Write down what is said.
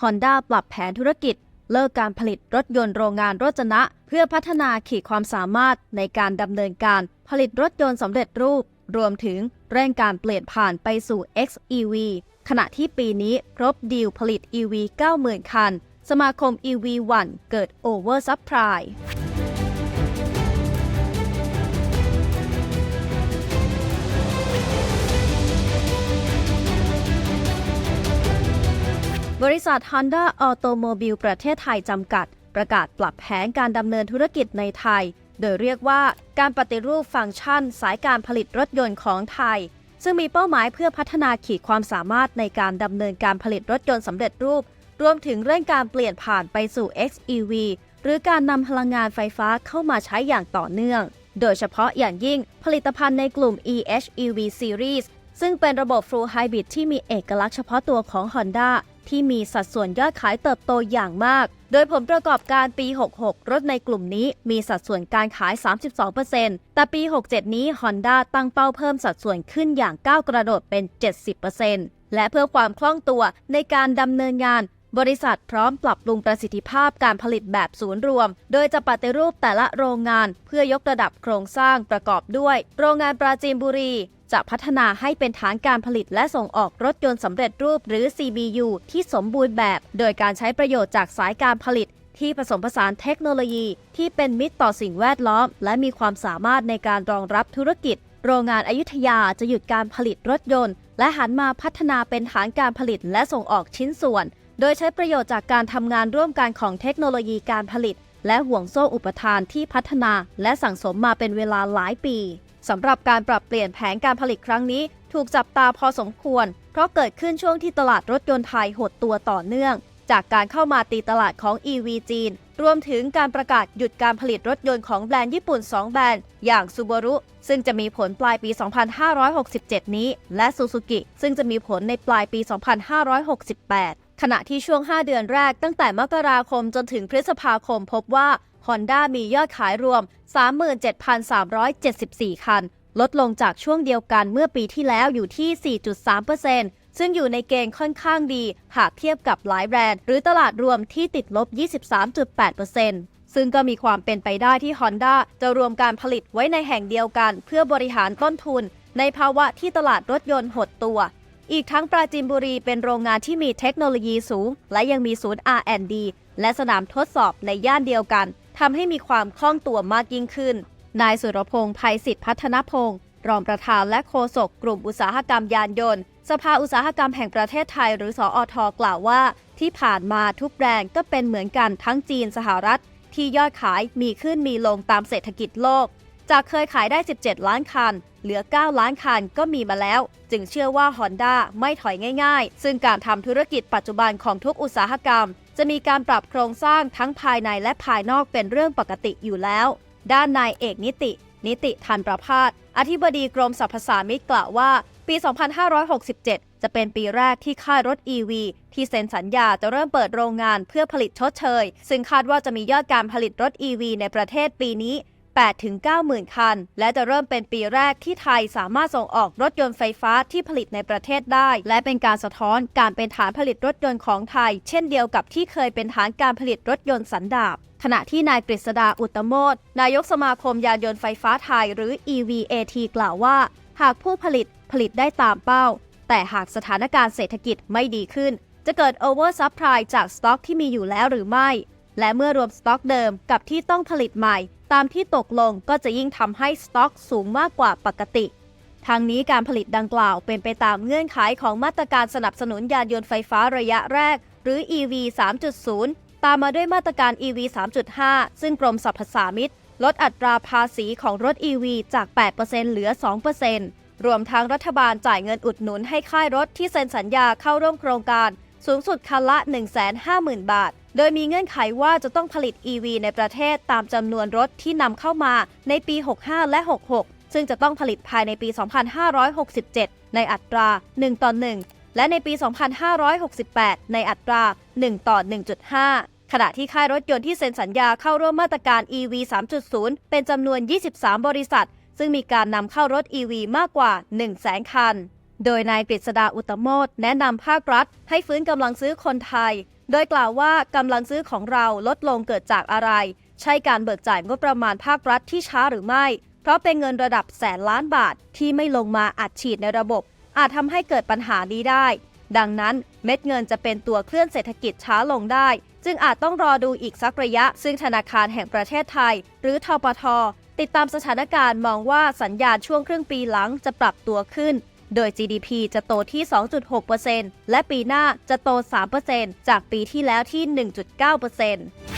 Honda ปรับแผนธุรกิจ เลิกการผลิตรถยนต์โรงงานรจนะ เพื่อพัฒนาขีดความสามารถในการดำเนินการผลิตรถยนต์สำเร็จรูป รวมถึงเร่งการเปลี่ยนผ่านไปสู่ XEV ขณะที่ปีนี้ครบดีลผลิต EV 90,000 คัน สมาคม EV 1 เกิด Over Supply บริษัท Honda Automobile ประเทศไทยจำกัด ประกาศปรับแผนการดำเนินธุรกิจในไทย โดยเรียกว่าการปฏิรูปฟังก์ชัน สายการผลิตรถยนต์ของไทย ซึ่งมีเป้าหมายเพื่อพัฒนาขีดความสามารถในการดำเนินการผลิตรถยนต์สำเร็จรูป รวมถึงเรื่องการเปลี่ยนผ่านไปสู่ XEV หรือการนำพลังงานไฟฟ้าเข้ามาใช้อย่างต่อเนื่อง โดยเฉพาะอย่างยิ่งผลิตภัณฑ์ในกลุ่ม EHEV Series ซึ่งเป็นระบบ Full Hybrid ที่มีเอกลักษณ์เฉพาะตัวของ Honda ที่มีสัดส่วนยอดขายเติบโตอย่างมาก โดยผลประกอบการปี 66 รถในกลุ่มนี้มีสัดส่วนการขาย 32%แต่ปี 67 นี้ Honda ตั้งเป้าเพิ่มสัดส่วนขึ้นอย่างก้าวกระโดดเป็น 70%และเพื่อความคล่องตัวในการดำเนินงานบริษัทพร้อมปรับปรุงประสิทธิภาพการผลิตแบบศูนย์รวม โดยจะปฏิรูปแต่ละโรงงานเพื่อยกระดับโครงสร้างประกอบด้วย โรงงานปราจีนบุรี จะพัฒนาให้เป็นฐานการผลิตและส่งออกรถยนต์สำเร็จรูปหรือ CBU ที่สมบูรณ์แบบ โดยการใช้ประโยชน์จากสายการผลิต ที่ผสมผสานเทคโนโลยี ที่เป็นมิตรต่อสิ่งแวดล้อม และมีความสามารถในการรองรับธุรกิจ โรงงานอายุทยาจะหยุดการผลิตรถยนต์ และหันมาพัฒนาเป็นฐานการผลิตและส่งออกชิ้นส่วน โดยใช้ประโยชน์จากการทำงานร่วมกันของเทคโนโลยีการผลิตและห่วงโซ่อุปทานที่พัฒนาและสั่งสมมาเป็นเวลาหลายปี สำหรับการปรับเปลี่ยนแผนการผลิตครั้งนี้ ถูกจับตาพอสมควร เพราะเกิดขึ้นช่วงที่ตลาดรถยนต์ไทยหดตัวต่อเนื่อง จากการเข้ามาตีตลาดของ EV จีน รวมถึงการประกาศหยุดการผลิตรถยนต์ของแบรนด์ญี่ปุ่น 2 แบรนด์ อย่าง Subaru ซึ่งจะมีผลปลายปี 2567 นี้ และ Suzuki ซึ่งจะมีผลในปลายปี 2568 ขณะที่ช่วง 5 เดือนแรกตั้งแต่มกราคมจนถึงพฤษภาคมพบว่า Honda มียอดขายรวม 37,374 คัน ลดลงจากช่วงเดียวกันเมื่อปีที่แล้วอยู่ที่ 4.3%ซึ่งอยู่ในเกณฑ์ค่อนข้างดี หากเทียบกับหลายแบรนด์ หรือตลาดรวมที่ติดลบ 23.8%ซึ่งก็มีความเป็นไปได้ที่ Honda จะรวมการผลิตไว้ในแห่งเดียวกัน เพื่อบริหารต้นทุน ในภาวะที่ตลาดรถยนต์หดตัว อีกทั้งปราจีนบุรีเป็นโรงงานที่มีเทคโนโลยีสูง และยังมีศูนย์ R&D และสนามทดสอบในย่านเดียวกัน ทำให้มีความคล่องตัวมากยิ่งขึ้น นายสุรพงษ์ภัยสิทธิพัฒนพงศ์รองประธานและโฆษกกลุ่มอุตสาหกรรมยานยนต์ สภาอุตสาหกรรมแห่งประเทศไทย หรือสออทกล่าวว่า ที่ผ่านมาทุกแบรนด์ก็เป็นเหมือนกันทั้งจีนสหรัฐ ที่ยอดขายมีขึ้นมีลงตามเศรษฐกิจโลก จากเคยขายได้ 17 ล้านคัน เหลือ 9 ล้านคันก็มีมาแล้ว จึงเชื่อว่า Honda ไม่ถอยง่าย ๆ ซึ่งการทำธุรกิจปัจจุบันของทุกอุตสาหกรรม จะมีการปรับโครงสร้างทั้งภายในและภายนอกเป็นเรื่องปกติอยู่แล้ว ด้านนายเอกนิติ นิติทันประพาสอธิบดีกรมสรรพสามิตกล่าวว่า ปี 2567 จะเป็นปีแรกที่ค่ายรถ EV ที่เซ็นสัญญาจะเริ่มเปิดโรงงานเพื่อผลิตชดเชย ซึ่งคาดว่าจะมียอดการผลิตรถ EV ในประเทศปีนี้ 8-90,000 คัน และจะเริ่มเป็นปีแรกที่ไทยสามารถส่งออกรถยนต์ไฟฟ้าที่ผลิตในประเทศได้ และเป็นการสะท้อนการเป็นฐานผลิตรถยนต์ของไทย เช่นเดียวกับที่เคยเป็นฐานการผลิตรถยนต์สันดาปขณะที่นายกฤษดาอุตโมดนายกสมาคมยานยนต์ไฟฟ้าไทยหรือ EVAT กล่าวว่า หากผู้ผลิตผลิตได้ตามเป้า แต่หากสถานการณ์เศรษฐกิจไม่ดีขึ้น จะเกิด over supply จากสต็อกที่มีอยู่แล้วหรือไม่ และเมื่อรวมสต็อกเดิมกับที่ต้องผลิตใหม่ ตามที่ตกลงก็จะยิ่งทำให้สต็อกสูงมากกว่าปกติทางนี้การผลิตดังกล่าวเป็นไปตามเงื่อนไขของมาตรการสนับสนุนยานยนต์ไฟฟ้าระยะแรก หรือ EV 3.0 ตามมาด้วยมาตรการ EV 3.5 ซึ่งกรมสรรพสามิตลดอัตราภาษีของรถ EV จาก 8%เหลือ 2%รวมทั้งรัฐบาลจ่ายเงินอุดหนุนให้ค่ายรถที่เซ็นสัญญาเข้าร่วมโครงการ สูงสุดคันละ 150,000 บาท โดยมีเงื่อนไขว่าจะต้องผลิต EV ในประเทศตามจำนวนรถที่นำเข้ามาในปี 65 และ 66 ซึ่งจะต้องผลิตภายในปี 2567 ในอัตรา 1 ต่อ 1 และในปี 2568 ในอัตรา 1 ต่อ 1.5 ขณะที่ค่ายรถยนต์ที่เซ็นสัญญาเข้าร่วมมาตรการ EV 3.0 เป็นจำนวน 23 บริษัท ซึ่งมีการนำเข้ารถ EV มากกว่า 100,000 คัน โดยนายกฤษดาอุตโมดแนะนำภาครัฐ ให้ฟื้นกำลังซื้อคนไทย โดยกล่าวว่ากำลังซื้อของเราลดลงเกิดจากอะไร ใช่การเบิกจ่ายงบประมาณภาครัฐที่ช้าหรือไม่ เพราะเป็นเงินระดับแสนล้านบาทที่ไม่ลงมาอัดฉีดในระบบ อาจทำให้เกิดปัญหานี้ได้ ดังนั้นเม็ดเงินจะเป็นตัวเคลื่อนเศรษฐกิจช้าลงได้ จึงอาจต้องรอดูอีกสักระยะ ซึ่งธนาคารแห่งประเทศไทย หรือทปทติดตามสถานการณ์มองว่าสัญญาณช่วงครึ่งปีหลังจะปรับตัวขึ้น โดย GDP จะโตที่ 2.6%และปีหน้าจะโต 3%จากปีที่แล้วที่ 1.9%